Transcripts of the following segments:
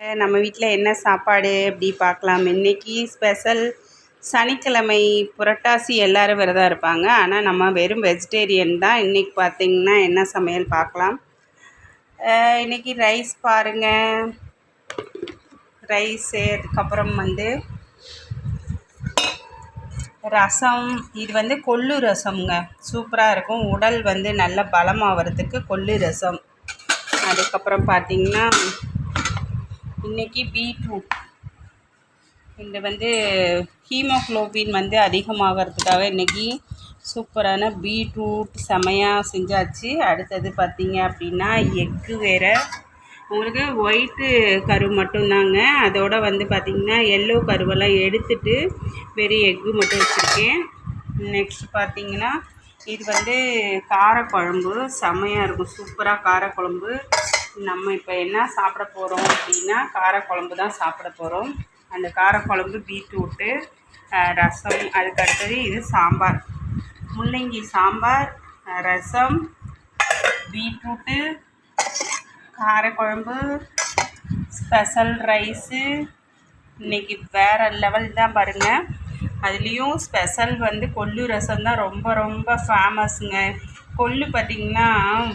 நம்ம வீட்டில் என்ன சாப்பாடு அப்படி பார்க்கலாம் இன்னைக்கு ஸ்பெஷல் சனிக்கிழமை புரட்டாசி எல்லோரும் விரதம் இருப்பாங்க. ஆனால் நம்ம வெறும் வெஜிடேரியன் தான் இன்றைக்கி பார்த்தீங்கன்னா என்ன சமையல் பார்க்கலாம் இன்றைக்கி ரைஸ் பாருங்கள் ரைஸு அதுக்கப்புறம் வந்து ரசம். இது வந்து கொள்ளு ரசம்ங்க. சூப்பராக இருக்கும். உடல் வந்து நல்ல பலமாகறதுக்கு கொள்ளு ரசம். அதுக்கப்புறம் பார்த்திங்கன்னா இன்றைக்கி பீட்ரூட் இந்த வந்து ஹீமோக்ளோபின் வந்து அதிகமாகிறதுக்காக இன்றைக்கி சூப்பரான பீட்ரூட் செமையாக செஞ்சாச்சு. அடுத்தது பார்த்திங்க அப்படின்னா எக்கு வேறு. உங்களுக்கு ஒயிட்டு கரு மட்டும்தாங்க. அதோட வந்து பார்த்திங்கன்னா எல்லோ கருவெல்லாம் எடுத்துட்டு வெறும் எக்கு மட்டும் வச்சுருக்கேன். நெக்ஸ்ட் பார்த்தீங்கன்னா இது வந்து காரக்குழம்பு. செமையாக இருக்கும். சூப்பராக காரக்குழம்பு. நம்ம இப்போ என்ன சாப்பிட போகிறோம் அப்படின்னா காரக்குழம்பு தான் சாப்பிட போகிறோம் அந்த காரக்குழம்பு பீட்ரூட்டு ரசம் அதுக்கு அடுத்தது இது சாம்பார். முள்ளங்கி சாம்பார் ரசம் பீட்ரூட்டு காரக்குழம்பு ஸ்பெஷல் ரைஸு. இன்னைக்கு வேறு லெவல் தான் பாருங்கள் அதுலேயும் ஸ்பெஷல் வந்து கொள்ளு ரசம் தான் ரொம்ப ரொம்ப ஃபேமஸுங்க கொள்ளு பார்த்திங்கன்னா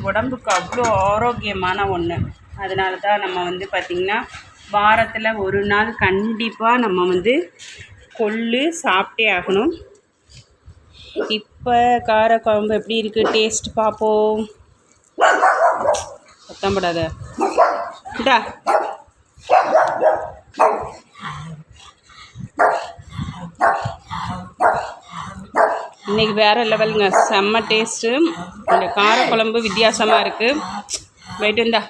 உடம்புக்கு அவ்வளோ ஆரோக்கியமான ஒன்று அதனால தான் நம்ம வந்து பார்த்திங்கன்னா வாரத்தில் ஒரு நாள் கண்டிப்பாக நம்ம வந்து கொள்ளு சாப்பிட்டே ஆகணும். இப்போ காரக்குழம்பு எப்படி இருக்குது டேஸ்ட் பார்ப்போம். சத்தம் படாத. இந்தா. இன்றைக்கி வேறு லெவலுங்க. செம்ம டேஸ்ட்டு இந்த காரக்குழம்பு வித்தியாசமாக இருக்குது போயிட்டு இந்தா